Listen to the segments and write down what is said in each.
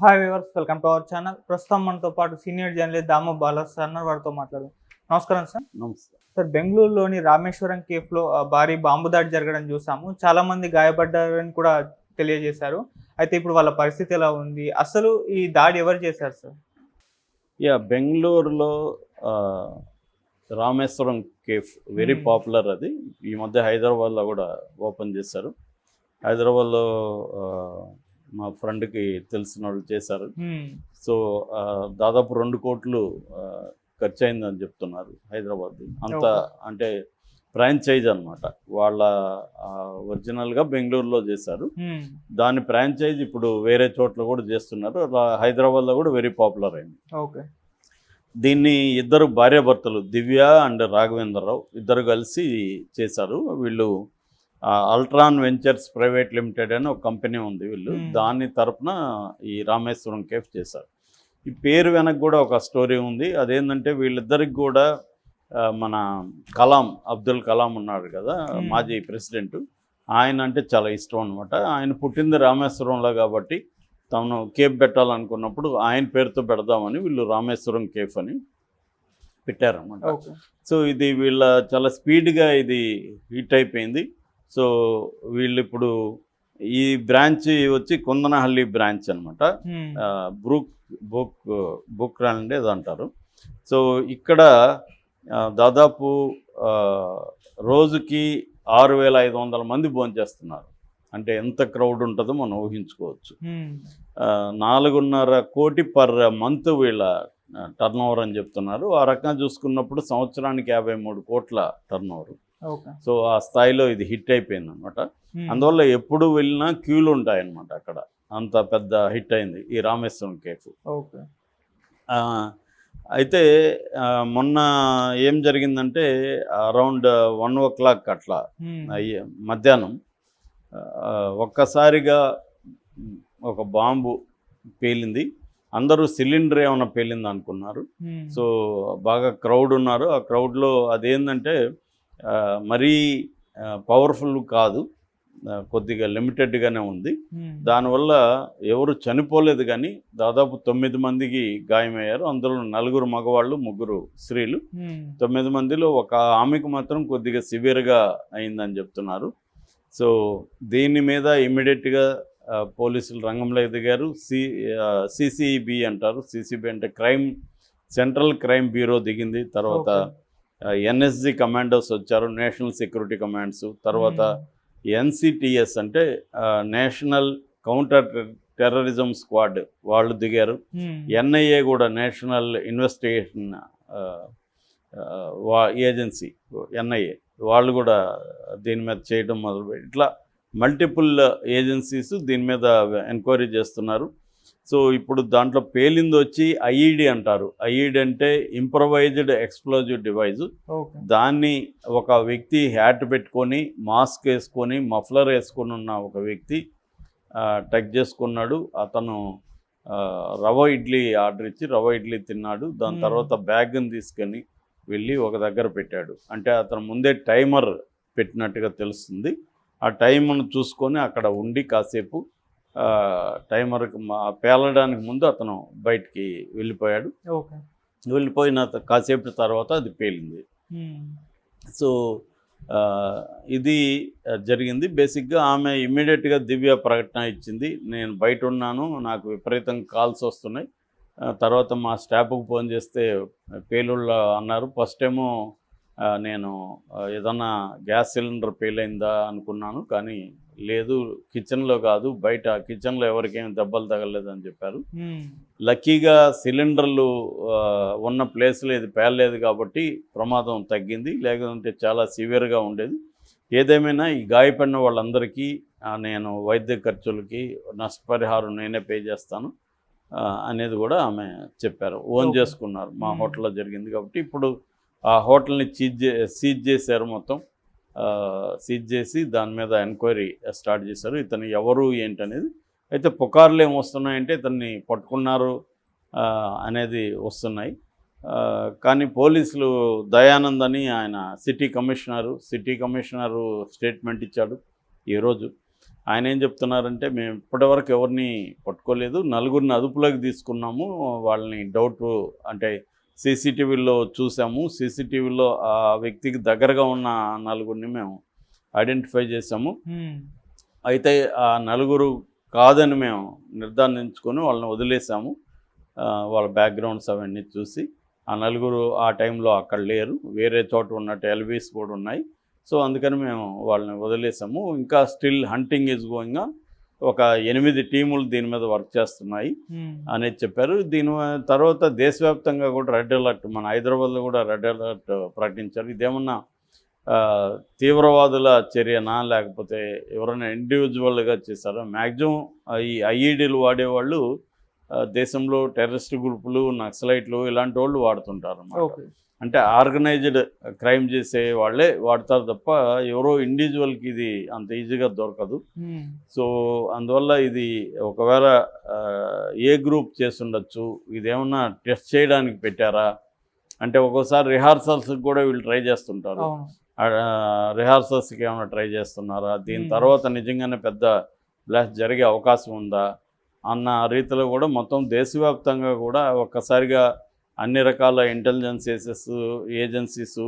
Hi viewers welcome to our channel ప్రస్తుతం మనతో పాటు senior journalist Damu Balas sir ఉన్నారు. వారితో మాట్లాడు నమస్కారం సార్ నమస్తే. సార్ బెంగళూరులోని రామేశ్వరం కేఫ్లో ఆ, భారీ బాంబు దాడి జరగడం చూసాము. చాలా మంది గాయపడ్డారని కూడా తెలియజేశారు. అయితే ఇప్పుడు వాళ్ళ పరిస్థితి ఎలా ఉంది? అసలు ఈ దాడి ఎవరు చేశారు సార్ యా బెంగళూరులో రామేశ్వరం కేఫ్ వెరీ. పాపులర్ అది. ఈ మధ్య హైదరాబాద్లో కూడా ఓపెన్ చేశారు. హైదరాబాద్లో మా ఫ్రెండ్కి తెలిసిన వాళ్ళు చేశారు. సో దాదాపు రెండు కోట్లు ఖర్చు అయిందని చెప్తున్నారు హైదరాబాద్ అంత. అంటే ఫ్రాంచైజ్ అనమాట వాళ్ళ ఒరిజినల్గా బెంగళూరులో చేశారు. దాని ఫ్రాంచైజ్ ఇప్పుడు వేరే చోట్ల కూడా చేస్తున్నారు. అలా హైదరాబాద్లో కూడా వెరీ పాపులర్ అయింది. ఓకే. దీన్ని ఇద్దరు భార్యాభర్తలు దివ్య అండ్ రాఘవేంద్రరావు ఇద్దరు కలిసి చేశారు. వీళ్ళు అల్ట్రాన్ వెంచర్స్ ప్రైవేట్ లిమిటెడ్ అని ఒక కంపెనీ ఉంది వీళ్ళు. దాని తరపున ఈ రామేశ్వరం కేఫ్ చేశారు. ఈ పేరు వెనక కూడా ఒక స్టోరీ ఉంది. అదేంటంటే వీళ్ళిద్దరికి కూడా మన కలాం అబ్దుల్ కలాం ఉన్నాడు కదా. మాజీ ప్రెసిడెంట్. ఆయన అంటే చాలా ఇష్టం అనమాట ఆయన పుట్టింది రామేశ్వరంలో కాబట్టి తాను కేఫ్ పెట్టాలనుకున్నప్పుడు ఆయన పేరుతో పెడదామని వీళ్ళు రామేశ్వరం కేఫ్ అని పెట్టారన్నమాట. సో ఇది వీళ్ళ చాలా స్పీడ్గా ఇది హిట్ అయిపోయింది. సో వీళ్ళు ఇప్పుడు ఈ బ్రాంచ్ వచ్చి కుందనహల్లి బ్రాంచ్ అనమాట. బ్రూక్ బుక్ బుక్ అది అంటారు సో ఇక్కడ దాదాపు రోజుకి ఆరు వేల ఐదు వందల మంది భోంచేస్తున్నారు. అంటే ఎంత క్రౌడ్ ఉంటుందో మనం ఊహించుకోవచ్చు. నాలుగున్నర కోటి పర్ మంత్ వీళ్ళ టర్న్ ఓవర్ అని చెప్తున్నారు. ఆ రకంగా చూసుకున్నప్పుడు సంవత్సరానికి యాభై మూడు కోట్ల టర్న్ ఓవర్ సో ఆ స్థాయిలో ఇది హిట్ అయిపోయింది అనమాట హ్మ్. అందువల్ల ఎప్పుడు వెళ్ళినా క్యూలు ఉంటాయన్నమాట అక్కడ. అంత పెద్ద హిట్ అయింది ఈ రామేశ్వరం కేఫ్. అయితే మొన్న ఏం జరిగిందంటే అరౌండ్ వన్ ఓ క్లాక్ అట్లా. అయ్యే మధ్యాహ్నం ఒక్కసారిగా ఒక బాంబు పేలింది. అందరూ సిలిండర్ ఏమైనా పేలింది అనుకున్నారు హ్మ్. సో బాగా క్రౌడ్ ఉన్నారు. ఆ క్రౌడ్లో అదేంటంటే మరీ పవర్ఫుల్ కాదు. కొద్దిగా లిమిటెడ్గానే ఉంది. దానివల్ల ఎవరు చనిపోలేదు కానీ దాదాపు తొమ్మిది మందికి గాయమయ్యారు. అందులో నలుగురు మగవాళ్ళు ముగ్గురు స్త్రీలు. తొమ్మిది మందిలో ఒక ఆమెకు మాత్రం కొద్దిగా సివియర్గా అయిందని చెప్తున్నారు. సో దీని మీద ఇమ్మీడియట్గా పోలీసులు రంగంలో ఎదిగారు. సి సిసిబి అంటారు. సిసిబి అంటే క్రైమ్ సెంట్రల్ క్రైమ్ బ్యూరో దిగింది. తర్వాత. ఎన్ఎస్జి కమాండోస్ వచ్చారు నేషనల్ సెక్యూరిటీ కమాండ్స్ తర్వాత హ్మ్. ఎన్సిటిఎస్ అంటే నేషనల్ కౌంటర్ టెర్రరిజం స్క్వాడ్ వాళ్ళు దిగారు హ్మ్. ఎన్ఐఏ కూడా నేషనల్ ఇన్వెస్టిగేషన్ ఏజెన్సీ ఎన్ఐఏ వాళ్ళు కూడా దీని మీద చేయడం మొదలు ఇట్లా మల్టిపుల్ ఏజెన్సీస్ దీని మీద ఎంక్వైరీ చేస్తున్నారు సో ఇప్పుడు దాంట్లో పేలింది వచ్చి ఐఈడి అంటారు. ఐఈడి అంటే ఇంప్రవైజ్డ్ ఎక్స్ప్లోజివ్ డివైజ్. దాన్ని ఒక వ్యక్తి హ్యాట్ పెట్టుకొని మాస్క్ వేసుకొని మఫ్లర్ వేసుకొని ఉన్న ఒక వ్యక్తి టచ్ చేసుకున్నాడు. అతను రవ ఇడ్లీ ఆర్డర్ ఇచ్చి రవ ఇడ్లీ తిన్నాడు. దాని. తర్వాత బ్యాగ్ని తీసుకొని వెళ్ళి ఒక దగ్గర పెట్టాడు. అంటే అతను ముందే టైమర్ పెట్టినట్టుగా తెలుస్తుంది. ఆ టైంను చూసుకొని అక్కడ ఉండి కాసేపు టైమర్కి పేలడానికి ముందు అతను బయటికి వెళ్ళిపోయాడు. వెళ్ళిపోయిన కాసేపు తర్వాత అది పేలింది. సో ఇది జరిగింది. బేసిక్గా ఆమె ఇమ్మీడియట్గా దివ్య ప్రకటన ఇచ్చింది. నేను బయట ఉన్నాను నాకు విపరీతంగా కాల్స్ వస్తున్నాయి. తర్వాత మా స్టాఫ్కి ఫోన్ చేస్తే పేలుళ్ళ అన్నారు. ఫస్ట్ ఏమో నేను ఏదన్నా గ్యాస్ సిలిండర్ పేలైందా అనుకున్నాను కానీ లేదు కిచెన్లో కాదు బయట కిచెన్లో ఎవరికేం దెబ్బలు తగలలేదని చెప్పారు. లక్కీగా సిలిండర్లు ఉన్న ప్లేస్లో ఇది పేలలేదు కాబట్టి ప్రమాదం తగ్గింది లేకుంటే చాలా సివియర్గా ఉండేది ఏదేమైనా ఈ గాయపడిన వాళ్ళందరికీ నేను వైద్య ఖర్చులకి నష్టపరిహారం నేనే పే చేస్తాను అనేది కూడా ఆమె చెప్పారు ఓన్. చేసుకున్నారు మా. హోటల్లో జరిగింది కాబట్టి ఇప్పుడు ఆ హోటల్ని చీజ్ చే సీజ్ చేశారు మొత్తం. సీజ్ చేసి దాని మీద ఎంక్వైరీ స్టార్ట్ చేశారు. ఇతను ఎవరు ఏంటనేది. అయితే పుకార్లు ఏమి వస్తున్నాయంటే ఇతన్ని పట్టుకున్నారు అనేది వస్తున్నాయి. కానీ పోలీసులు దయానంద్ అని ఆయన city commissioner city commissioner statement ఇచ్చాడు ఈరోజు ఆయన ఏం చెప్తున్నారంటే మేము ఇప్పటివరకు ఎవరిని పట్టుకోలేదు నలుగురిని అదుపులోకి తీసుకున్నాము వాళ్ళని డౌట్ అంటే సీసీటీవీలో చూసాము. సీసీటీవీలో ఆ వ్యక్తికి దగ్గరగా ఉన్న నలుగురిని మేము ఐడెంటిఫై చేసాము. అయితే ఆ నలుగురు కాదని మేము నిర్ధారించుకొని వాళ్ళని వదిలేసాము. వాళ్ళ బ్యాక్గ్రౌండ్స్ అవన్నీ చూసి ఆ నలుగురు ఆ టైంలో అక్కడ లేరు. వేరే చోట ఉన్నట్టు ఎల్వీస్ కూడా ఉన్నాయి. సో అందుకని మేము వాళ్ళని వదిలేసాము. ఇంకా స్టిల్ హంటింగ్ ఈజ్ గోయింగ్ ఒక ఎనిమిది టీములు దీని మీద వర్క్ చేస్తున్నాయి అనేది చెప్పారు. దీని తర్వాత దేశవ్యాప్తంగా కూడా రెడ్ అలర్ట్ మన హైదరాబాద్లో కూడా రెడ్ అలర్ట్ ప్రకటించారు. ఇదేమన్నా తీవ్రవాదుల చర్యనా లేకపోతే ఎవరైనా ఇండివిజువల్గా చేశారా? మ్యాక్సిమం ఈ ఐఈడీలు వాడేవాళ్ళు దేశంలో టెర్రరిస్ట్ గ్రూపులు నక్సలైట్లు ఇలాంటి వాళ్ళు వాడుతుంటారు అంటే ఆర్గనైజ్డ్ క్రైమ్ చేసే వాళ్ళే వాడతారు తప్ప ఎవరో ఇండివిజువల్కి ఇది అంత ఈజీగా దొరకదు. సో అందువల్ల ఇది ఒకవేళ ఏ గ్రూప్ చేస్తుండొచ్చు ఇదేమన్నా టెస్ట్ చేయడానికి పెట్టారా? అంటే ఒక్కోసారి రిహార్సల్స్కి కూడా వీళ్ళు ట్రై చేస్తుంటారు. రిహార్సల్స్కి ఏమైనా ట్రై చేస్తున్నారా? దీని. తర్వాత నిజంగానే పెద్ద బ్లాస్ట్ జరిగే అవకాశం ఉందా? అన్న రీతిలో కూడా మొత్తం దేశవ్యాప్తంగా కూడా ఒక్కసారిగా అన్ని రకాల ఇంటెలిజెన్స్ ఏసెస్ ఏజెన్సీస్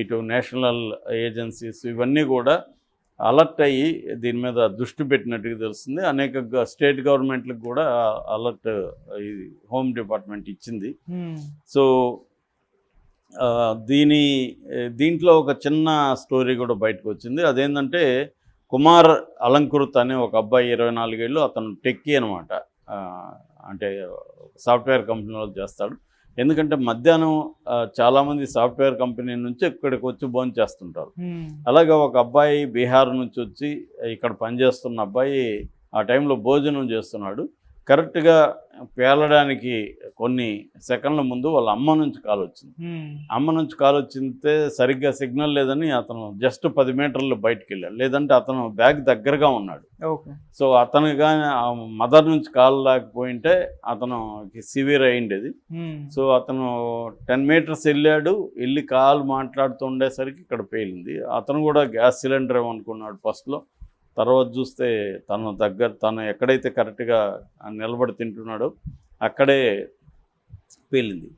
ఇటు నేషనల్ ఏజెన్సీస్ ఇవన్నీ కూడా అలర్ట్ అయ్యి దీని మీద దృష్టి పెట్టినట్టుగా తెలుస్తుంది. అనేక స్టేట్ గవర్నమెంట్లకు కూడా అలర్ట్ ఇది హోమ్ డిపార్ట్మెంట్ ఇచ్చింది. సో దీని దీంట్లో ఒక చిన్న స్టోరీ కూడా బయటకు వచ్చింది. అదేంటంటే కుమార్ అలంకృత్ అనే ఒక అబ్బాయి ఇరవై నాలుగేళ్ళు అతను టెక్కీ అనమాట అంటే సాఫ్ట్వేర్ కంపెనీలో చేస్తాడు. ఎందుకంటే మధ్యాహ్నం చాలామంది సాఫ్ట్వేర్ కంపెనీ నుంచి ఇక్కడికి వచ్చి భోజనం చేస్తుంటారు. అలాగే ఒక అబ్బాయి బీహార్ నుంచి వచ్చి ఇక్కడ పనిచేస్తున్న అబ్బాయి ఆ టైంలో భోజనం చేస్తున్నాడు. కరెక్ట్గా పేలడానికి కొన్ని సెకండ్ల ముందు వాళ్ళ అమ్మ నుంచి కాల్ వచ్చింది. అమ్మ నుంచి కాల్ వచ్చింటే సరిగ్గా సిగ్నల్ లేదని అతను జస్ట్ పది మీటర్లు బయటికి వెళ్ళాడు లేదంటే అతను బ్యాగ్ దగ్గరగా ఉన్నాడు. సో అతను కానీ మదర్ నుంచి కాల్ లేకపోయింటే అతను సివియర్ అయ్యిండేది. సో అతను టెన్ మీటర్స్ వెళ్ళాడు. వెళ్ళి కాల్ మాట్లాడుతూ ఉండేసరికి ఇక్కడ పేలింది. అతను కూడా గ్యాస్ సిలిండర్ అనుకున్నాడు ఫస్ట్లో. తర్వాత చూస్తే తను దగ్గర తను ఎక్కడైతే కరెక్ట్గా నిలబడి తింటున్నాడో అక్కడే పేలింది.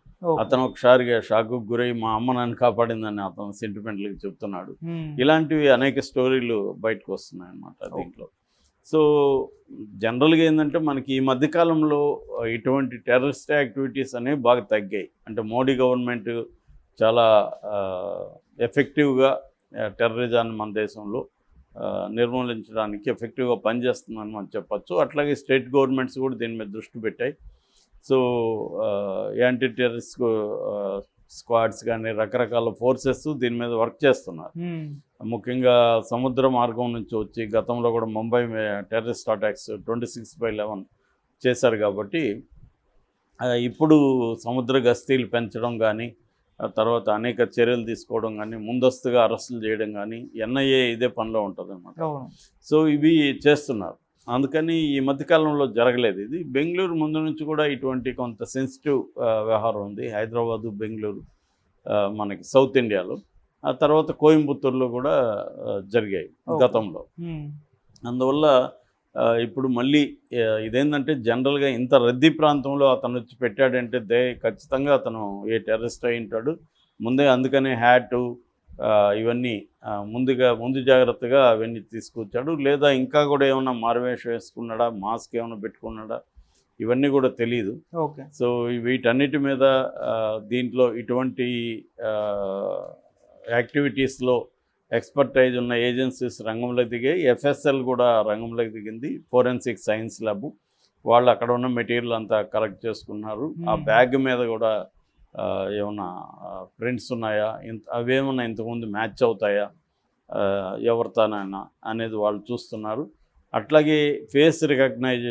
అతను ఒకసారిగా షాకు గురై మా అమ్మ నన్ను కాపాడిందని అతను సెంటిమెంట్లకి చెప్తున్నాడు. ఇలాంటివి అనేక స్టోరీలు బయటకు వస్తున్నాయి అన్నమాట దీంట్లో. సో జనరల్గా ఏంటంటే మనకి ఈ మధ్యకాలంలో ఇటువంటి టెర్రరిస్ట్ యాక్టివిటీస్ అనేవి బాగా తగ్గాయి. అంటే మోడీ గవర్నమెంట్ చాలా ఎఫెక్టివ్గా టెర్రరిజాన్ని మన దేశంలో నిర్మూలించడానికి ఎఫెక్టివ్గా పనిచేస్తుందని మనం చెప్పచ్చు. అట్లాగే స్టేట్ గవర్నమెంట్స్ కూడా దీని మీద దృష్టి పెట్టాయి. సో యాంటీ టెర్రరిస్ట్ స్క్వాడ్స్ కానీ రకరకాల ఫోర్సెస్ దీని మీద వర్క్ చేస్తున్నారు. ఉమ్, ముఖ్యంగా సముద్ర మార్గం నుంచి వచ్చి గతంలో కూడా Mumbai terrorist attacks twenty six by eleven చేశారు కాబట్టి ఇప్పుడు సముద్ర గస్తీలు పెంచడం కానీ తర్వాత అనేక చర్యలు తీసుకోవడం కానీ ముందస్తుగా అరెస్టులు చేయడం కానీ ఎన్ఐఏ ఇదే పనిలో ఉంటుంది అనమాట సో ఇవి చేస్తున్నారు. అందుకని ఈ మధ్యకాలంలో జరగలేదు. ఇది బెంగళూరు ముందు నుంచి కూడా ఇటువంటి కొంత సెన్సిటివ్ వ్యవహారం ఉంది. హైదరాబాదు బెంగళూరు మనకి సౌత్ ఇండియాలో. ఆ తర్వాత కోయంబత్తూరులో కూడా జరిగాయి. గతంలో. అందువల్ల ఇప్పుడు మళ్ళీ ఇదేంటంటే జనరల్గా ఇంత రద్దీ ప్రాంతంలో అతను వచ్చి పెట్టాడంటే దే ఖచ్చితంగా అతను ఏ టెర్రరిస్ట్ అయి ఉంటాడు. ముందే అందుకనే హ్యాటు ఇవన్నీ ముందుగా ముందు జాగ్రత్తగా అవన్నీ తీసుకొచ్చాడు. లేదా ఇంకా కూడా ఏమైనా మారువేషం వేసుకున్నాడా మాస్క్ ఏమైనా పెట్టుకున్నాడా ఇవన్నీ కూడా తెలియదు ఓకే. సో వీటన్నిటి మీద దీంట్లో ఇటువంటి యాక్టివిటీస్లో ఎక్స్పర్టైజ్ ఉన్న ఏజెన్సీస్ రంగంలోకి దిగాయి ఎఫ్ఎస్ఎల్ కూడా రంగంలోకి దిగింది ఫోరెన్సిక్ సైన్స్ ల్యాబ్. వాళ్ళు అక్కడ ఉన్న మెటీరియల్ అంతా కలెక్ట్ చేసుకున్నారు. ఆ. బ్యాగ్ మీద కూడా ఏమన్నా ప్రింట్స్ ఉన్నాయా? ఇంత అవేమన్నా ఇంతకుముందు మ్యాచ్ అవుతాయా? ఎవరితోనైనా అనేది వాళ్ళు చూస్తున్నారు. అట్లాగే ఫేస్ రికగ్నైజేషన్